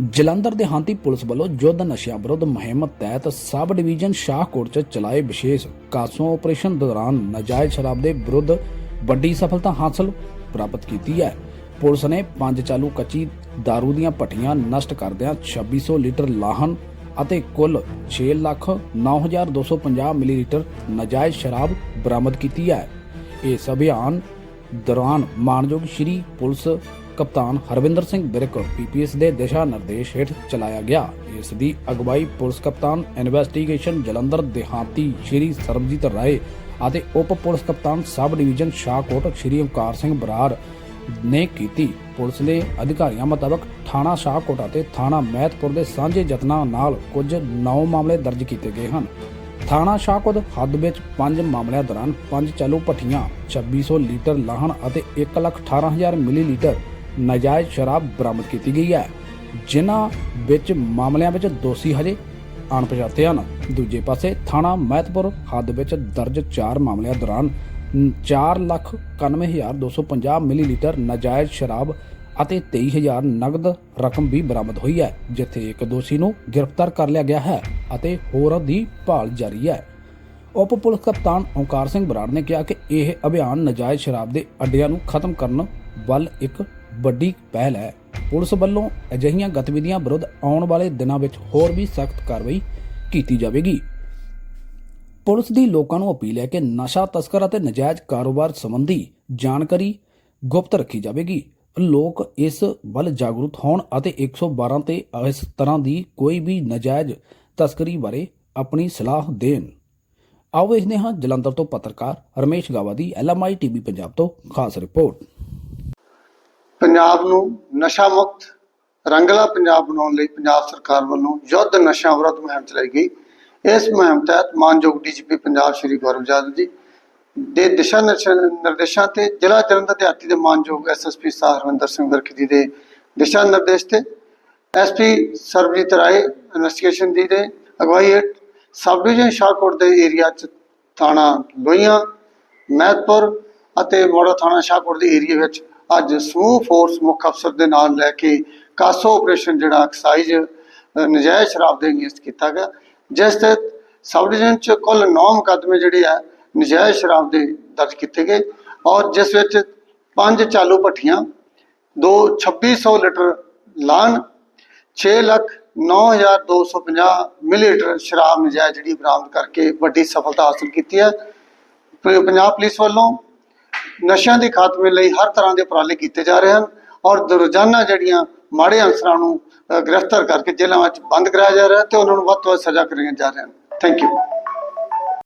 ਜਲੰਧਰ ਦੇ ਹਾਂਤੀ ਪੁਲਿਸ ਵੱਲੋਂ ਯੁੱਧ ਨਸ਼ਿਆਂ ਵਿਰੁੱਧ ਮੁਹਿੰਮ ਤਹਿਤ ਸਬ ਡਿਵੀਜ਼ਨ ਸ਼ਾਹਕੋਟ 'ਚ ਚਲਾਏ ਵਿਸ਼ੇਸ਼ ਕਾਸੋਂ ਆਪਰੇਸ਼ਨ ਦੌਰਾਨ ਨਾਜਾਇਜ਼ ਸ਼ਰਾਬ ਦੇ ਵਿਰੁੱਧ ਵੱਡੀ ਸਫਲਤਾ ਹਾਸਲ ਪ੍ਰਾਪਤ ਕੀਤੀ ਹੈ। ਪੁਲਿਸ ਨੇ ਪੰਜ ਚਾਲੂ ਕੱਚੀ दारू ਦੀਆਂ ਭੱਟੀਆਂ ਨਸ਼ਟ ਕਰਦਿਆਂ 2600 ਲੀਟਰ ਲਾਹਨ ਅਤੇ ਕੁੱਲ 6 ਲੱਖ 9250 ਮਿਲੀਲੀਟਰ ਨਾਜਾਇਜ਼ ਸ਼ਰਾਬ ਬਰਾਮਦ ਕੀਤੀ ਹੈ। ਇਸ ਅਭਿਆਨ ਦੌਰਾਨ ਮਾਨਯੋਗ ਸ਼੍ਰੀ ਪੁਲਿਸ ਕਪਤਾਨ ਹਰਵਿੰਦਰ ਸਿੰਘ ਬਿਰਕ ਪੀਪੀਐਸ ਦੇ ਦਿਸ਼ਾ ਨਿਰਦੇਸ਼ ਹੇਠ ਚਲਾਇਆ ਗਿਆ। ਇਸ ਦੀ ਅਗਵਾਈ ਪੁਲਿਸ ਕਪਤਾਨ ਇਨਵੈਸਟੀਗੇਸ਼ਨ ਜਲੰਧਰ, ਦੇਹਾਤੀ ਸ਼੍ਰੀ ਸਰਬਜੀਤ ਰਾਏ ਅਤੇ ਉਪ ਪੁਲਿਸ ਕਪਤਾਨ ਸਬ ਡਿਵੀਜ਼ਨ ਸ਼ਾਹਕੋਟ ਸ਼੍ਰੀ ਓਮਕਾਰ ਸਿੰਘ ਬਰਾੜ ਨੇ ਕੀਤੀ। ਪੁਲਿਸ ਦੇ ਅਧਿਕਾਰੀਆਂ ਮੁਤਾਬਕ ਥਾਣਾ ਸ਼ਾਹਕੋਟ ਅਤੇ ਥਾਣਾ ਮਹਿਤਪੁਰ ਦੇ ਸਾਂਝੇ ਯਤਨਾਂ ਨਾਲ ਕੁਝ 9 ਮਾਮਲੇ ਦਰਜ ਕੀਤੇ ਗਏ ਹਨ। ਥਾਣਾ ਸ਼ਾਹਕੋਟ ਹੱਦ ਵਿੱਚ 5 ਮਾਮਲਿਆਂ ਦੌਰਾਨ 5 ਚਾਲੂ ਭੱਠੀਆਂ 2600 ਲੀਟਰ ਲਾਹਣ ਅਤੇ 118000 ਮਿਲੀਲੀਟਰ ਨਾਜਾਇਜ਼ ਸ਼ਰਾਬ ਬਰਾਮਦ ਕੀਤੀ ਗਈ ਹੈ, ਜਿਨ੍ਹਾਂ ਵਿੱਚ ਮਾਮਲਿਆਂ ਵਿੱਚ ਦੋਸ਼ੀ ਹਜੇ ਅਣਪਛਾਤੇ ਹਨ। ਦੂਜੇ ਪਾਸੇ, ਥਾਣਾ ਮਹਿਤਪੁਰ ਹੱਦ ਵਿੱਚ ਦਰਜ 4 ਮਾਮਲਿਆਂ ਦੌਰਾਨ 491250 ਮਿਲੀਲੀਟਰ ਨਾਜਾਇਜ਼ ਸ਼ਰਾਬ ਅਤੇ 23000 ਨਗਦ ਰਕਮ ਵੀ ਬਰਾਮਦ ਹੋਈ ਹੈ, ਜਿੱਥੇ ਇੱਕ ਦੋਸ਼ੀ ਨੂੰ ਗ੍ਰਿਫਤਾਰ ਕਰ ਲਿਆ ਗਿਆ ਹੈ ਅਤੇ ਹੋਰ ਦੀ ਭਾਲ ਜਾਰੀ ਹੈ। ਉਪ ਪੁਲਿਸ ਕਪਤਾਨ ਓਂਕਾਰ ਸਿੰਘ ਬਰਾੜ ਨੇ ਕਿਹਾ ਕਿ ਇਹ ਅਭਿਆਨ ਨਾਜਾਇਜ਼ ਸ਼ਰਾਬ ਦੇ ਅੱਡਿਆਂ ਨੂੰ ਖਤਮ ਕਰਨ ਵੱਲ ਇੱਕ ਵੱਡੀ ਪਹਿਲ ਹੈ। ਪੁਲਿਸ ਵੱਲੋਂ ਅਜਿਹੀਆਂ ਗਤੀਵਿਧੀਆਂ ਵਿਰੁੱਧ ਆਉਣ ਵਾਲੇ ਦਿਨਾਂ ਵਿੱਚ ਹੋਰ ਵੀ ਸਖਤ ਕਾਰਵਾਈ ਕੀਤੀ ਜਾਵੇਗੀ। ਪੁਲਿਸ ਦੀ ਲੋਕਾਂ ਨੂੰ ਅਪੀਲ ਹੈ ਕਿ ਨਸ਼ਾ ਤਸਕਰ ਅਤੇ ਨਜਾਇਜ਼ ਕਾਰੋਬਾਰ ਸੰਬੰਧੀ ਜਾਣਕਾਰੀ ਗੁਪਤ ਰੱਖੀ ਜਾਵੇਗੀ। ਲੋਕ ਇਸ ਵੱਲ ਜਾਗਰੂਕ ਹੋਣ ਅਤੇ 112 ਤੇ ਇਸ ਤਰ੍ਹਾਂ ਦੀ ਕੋਈ ਵੀ ਨਜਾਇਜ਼ ਤਸਕਰੀ ਬਾਰੇ ਆਪਣੀ ਸਲਾਹ ਦੇਣ। ਆਓ ਵੇਖਦੇ ਹਾਂ ਜਲੰਧਰ ਤੋਂ ਪੱਤਰਕਾਰ ਰਮੇਸ਼ ਗਾਵਾ ਦੀ ਐਲਐਮਆਈ ਟੀਵੀ ਪੰਜਾਬ ਤੋਂ ਖਾਸ ਰਿਪੋਰਟ। ਪੰਜਾਬ ਨੂੰ ਨਸ਼ਾ ਮੁਕਤ, ਰੰਗਲਾ ਪੰਜਾਬ ਬਣਾਉਣ ਲਈ ਪੰਜਾਬ ਸਰਕਾਰ ਵੱਲੋਂ ਯੁੱਧ ਨਸ਼ਾ ਵਿਰੋਧ ਮੁਹਿੰਮ ਚਲਾਈ ਗਈ। ਇਸ ਮੁਹਿੰਮ ਤਹਿਤ ਮਾਨਯੋਗ ਡੀਜੀਪੀ ਪੰਜਾਬ ਸ਼੍ਰੀ ਗੌਰਵ ਜਾਦਵ ਜੀ ਦੇ ਦਿਸ਼ਾ ਨਿਰਦੇਸ਼ਾਂ ਤੇ ਜ਼ਿਲ੍ਹਾ ਜਲੰਧਰ ਦਿਹਾਤੀ ਦੇ ਮਾਨਯੋਗ ਐਸਐਸਪੀ ਸਾਹਿਬ ਹਰਵਿੰਦਰ ਸਿੰਘ ਵਿਰਕ ਜੀ ਦੇ ਦਿਸ਼ਾ ਨਿਰਦੇਸ਼ ਤੇ ਐਸਪੀ ਸਰਬਜੀਤ ਰਾਏ ਇਨਵੈਸਟੀਗੇਸ਼ਨ ਦੀ ਦੇ ਅਗਵਾਈ ਹੇਠ ਸਬ ਡਿਵੀਜ਼ਨ ਸ਼ਾਹਕੋਟ ਦੇ ਏਰੀਆ ਚ ਥਾਣਾ ਲੋਹੀਆਂ, ਮਹਿਤਪੁਰ ਅਤੇ ਮੋੜਾ ਥਾਣਾ ਸ਼ਾਹਕੋਟ ਦੇ ਏਰੀਆ ਵਿੱਚ ਅੱਜ ਸਮੂਹ ਫੋਰਸ ਮੁੱਖ ਅਫਸਰ ਦੇ ਨਾਲ ਲੈ ਕੇ ਕਾਸੋ ਆਪਰੇਸ਼ਨ ਜਿਹੜਾ ਐਕਸਾਈਜ਼ ਨਜਾਇਜ਼ ਸ਼ਰਾਬ ਦੇ ਅਗੇਂਸਟ ਕੀਤਾ ਗਿਆ। ਜਿਸ ਤਹਿਤ ਸਬ ਡਿਵੀਜ਼ਨ ਚ ਕੁੱਲ 9 ਮੁਕੱਦਮੇ ਜਿਹੜੇ ਆ, ਨਜਾਇਜ਼ ਸ਼ਰਾਬ ਦੇ ਦਰਜ ਕੀਤੇ ਗਏ ਔਰ ਜਿਸ ਵਿੱਚ ਪੰਜ ਚਾਲੂ ਭੱਠੀਆਂ, ਦੋ 2600 ਲੀਟਰ ਲਾਨ 6 ਲੱਖ 9250 ਮਿਲੀਲੀਟਰ ਸ਼ਰਾਬ ਨਜਾਇਜ਼ ਜਿਹੜੀ ਬਰਾਮਦ ਕਰਕੇ ਵੱਡੀ ਸਫਲਤਾ ਹਾਸਲ ਕੀਤੀ ਹੈ। ਪੰਜਾਬ ਪੁਲਿਸ ਵੱਲੋਂ ਨਸ਼ਿਆਂ ਦੇ ਖਾਤਮੇ ਲਈ ਹਰ ਤਰ੍ਹਾਂ ਦੇ ਉਪਰਾਲੇ ਕੀਤੇ ਜਾ ਰਹੇ ਹਨ ਔਰ ਦ- ਰੋਜ਼ਾਨਾ ਜਿਹੜੀਆਂ ਮਾੜੇ ਅਨਸਰਾਂ ਨੂੰ ਗ੍ਰਿਫਤਾਰ ਕਰਕੇ ਜੇਲ੍ਹਾਂ ਵਿੱਚ ਬੰਦ ਕਰਾਇਆ ਜਾ ਰਿਹਾ ਹੈ ਤੇ ਉਹਨਾਂ ਨੂੰ ਵੱਧ ਤੋਂ ਵੱਧ ਸਜ਼ਾ ਕਰੀਆਂ ਜਾ ਰਹੀਆਂ ਹਨ। Thank you